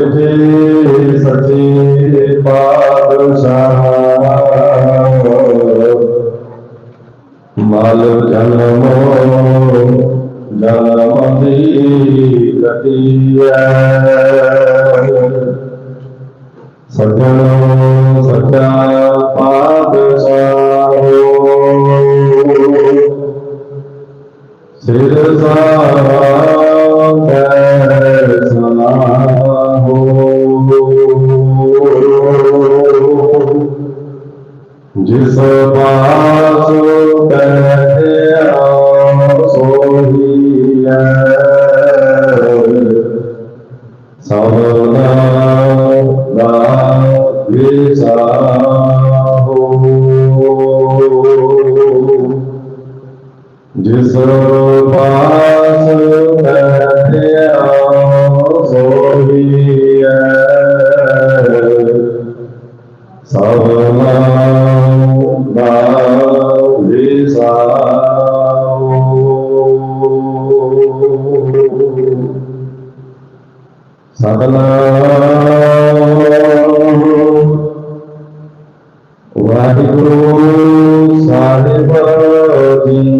ਨੂਰ ਅਰਸੋ ਸੱਚੇ ਪਾਤਸ਼ਾਹ। ਮਲ ਜਨਮ ਜਨਮ ਦੀ ਗਤੀਐ ਸਜਣ ਸੱਚਾ ਪਾਤਸ਼ਾਹ। ਸਿਰ ਸਾਰਾ ਜਿਸ ਪਾਸ ਬੈਠਿਆ ਸੋਹੀਐ ਸਭਨਾ ਦਾ ਵਿਸਾਹੋ ਸਤਨਾਮ। ਵਾਹਿਗੁਰੂ ਸਾਹਿਬ ਜੀ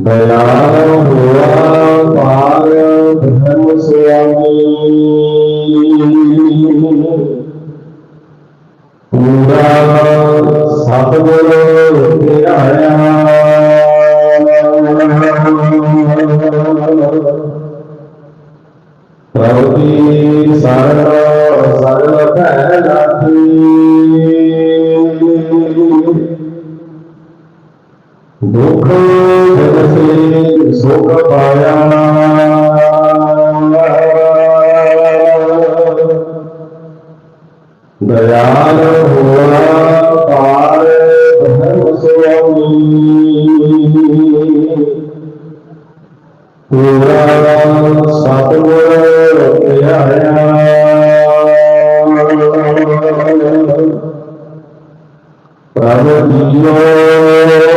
ਦਇਆਲ ਹੋਆ ਪਾਰ ਧਰਮ ਸੁਆਮੀ ਪੂਰਾ ਸਤਿਗੁਰ ਧਿਆਇਆ दुख जग से सुख पाया दयाल हुआ पार धर्म स्वामी पूरा सतगुर प्रभु जीवन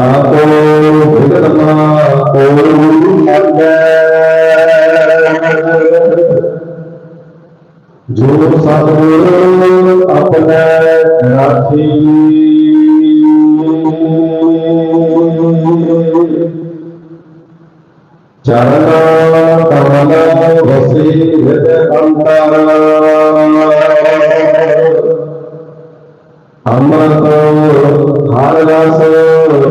ताको भगतमा जो सतगुरु अपने राखी चरणा कमल वसी अंतर अमृत हर रस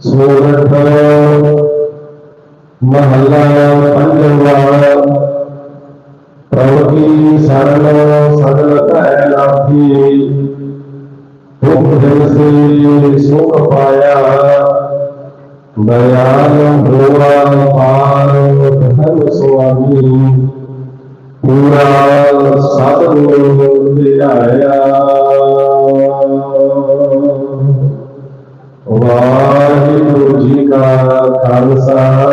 सूरत महला पंजवा प्रभु की शरण, सदन लाभी से सुख पाया, दयाल, भोला, पार, धन, स्वामी, पूरा साधु आया। ਖਾਲਸਾ ਵਾਹਿਗੁਰੂ